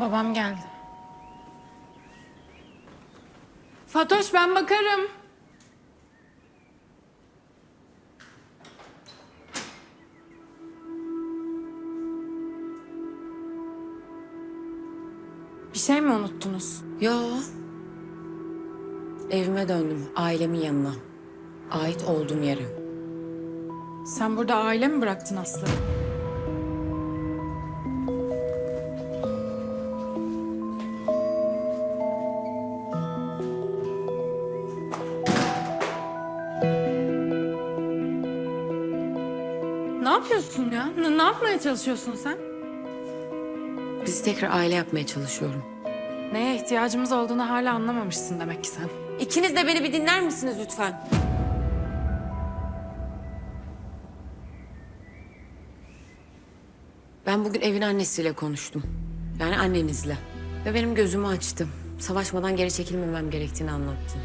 Babam geldi. Fatoş ben bakarım. Bir şey mi unuttunuz? Yo. Evime döndüm, ailemin yanına. Ait olduğum yere. Sen burada aile mi bıraktın Aslı? Ne yapıyorsun ya? Ne, ne yapmaya çalışıyorsun sen? Bizi tekrar aile yapmaya çalışıyorum. Neye ihtiyacımız olduğunu hala anlamamışsın demek ki sen. İkiniz de beni bir dinler misiniz lütfen? Ben bugün evin annesiyle konuştum. Yani annenizle. Ve benim gözümü açtı. Savaşmadan geri çekilmemem gerektiğini anlattı.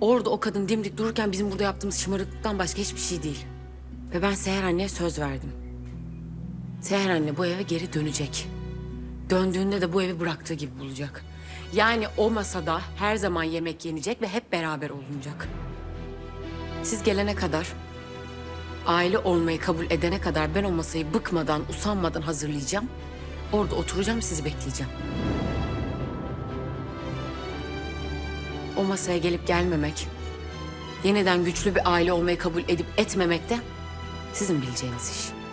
Orada o kadın dimdik dururken bizim burada yaptığımız şımarıklıktan başka hiçbir şey değil. Ve ben Seher anneye söz verdim. Seher anne bu eve geri dönecek. Döndüğünde de bu evi bıraktığı gibi bulacak. Yani o masada her zaman yemek yenecek ve hep beraber olunacak. Siz gelene kadar, aile olmayı kabul edene kadar ben o masayı bıkmadan, usanmadan hazırlayacağım. Orada oturacağım, sizi bekleyeceğim. O masaya gelip gelmemek, yeniden güçlü bir aile olmayı kabul edip etmemek de sizin bileceğiniz iş.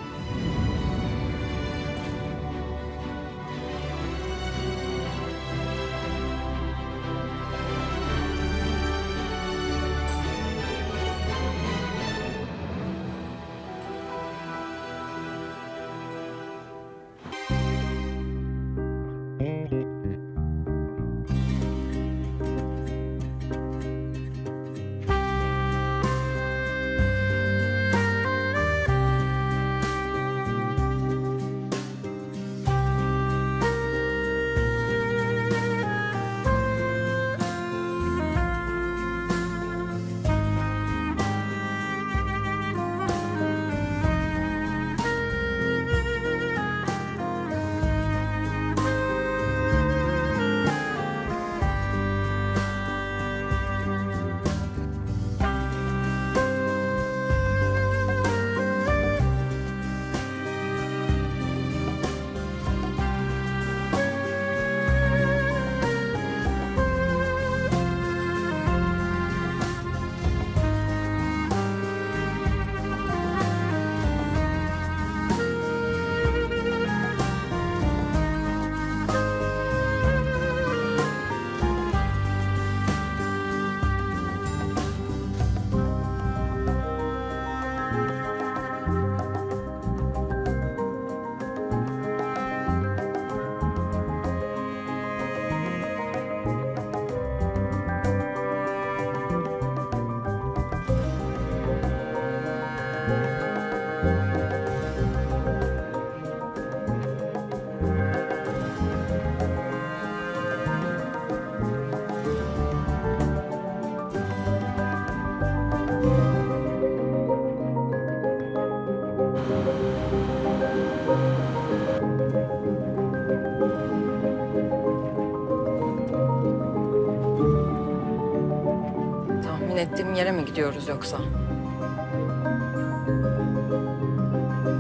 Tahmin ettiğim yere mi gidiyoruz yoksa?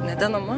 Neden ama?